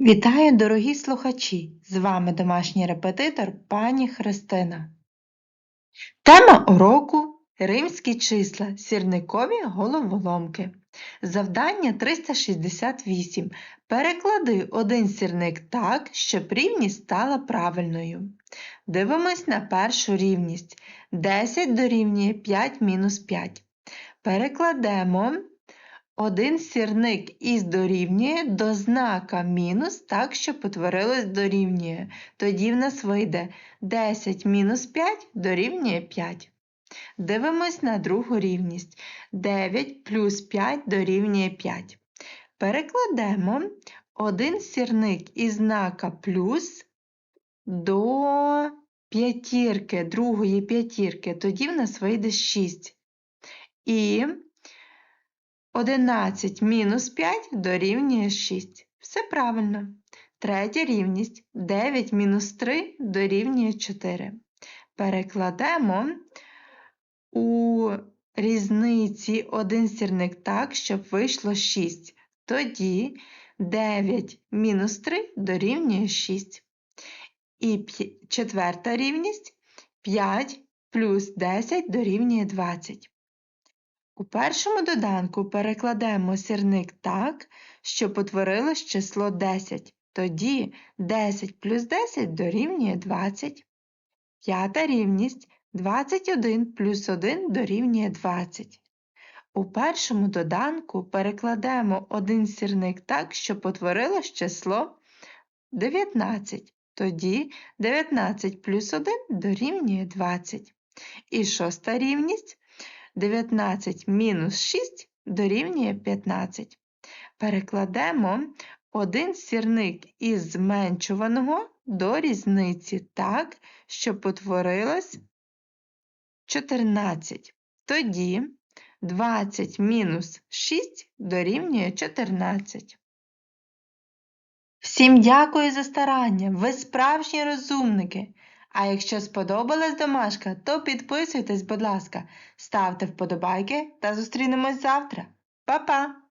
Вітаю, дорогі слухачі! З вами домашній репетитор пані Христина. Тема уроку Римські числа, сірникові головоломки. Завдання 368. Переклади один сірник так, щоб рівність стала правильною. Дивимось на першу рівність. 10 дорівнює 5 мінус 5. Перекладемо один сірник із дорівнює до знака мінус так, щоб утворилось дорівнює. Тоді в нас вийде 10 мінус 5 дорівнює 5. Дивимось на другу рівність. 9 плюс 5 дорівнює 5. Перекладемо один сірник із знака плюс до п'ятірки, другої п'ятірки. Тоді в нас вийде 6. І 11 мінус 5 дорівнює 6. Все правильно. Третя рівність 9 мінус 3 дорівнює 4. Перекладемо у різниці один сірник так, щоб вийшло 6. Тоді 9 мінус 3 дорівнює 6. І четверта рівність 5 плюс 10 дорівнює 20. У першому доданку перекладемо сірник так, щоб утворилось число 10. Тоді 10 плюс 10 дорівнює 20. П'ята рівність 21 плюс 1 дорівнює 20. У першому доданку перекладемо один сірник так, щоб утворилось число 19. Тоді 19 плюс 1 дорівнює 20. І шоста рівність 19 мінус 6 дорівнює 15. Перекладемо один сірник із зменшуваного до різниці так, щоб утворилось 14. Тоді 20 мінус 6 дорівнює 14. Всім дякую за старання, ви справжні розумники. А якщо сподобалась домашка, то підписуйтесь, будь ласка, ставте вподобайки та зустрінемось завтра. Па-па!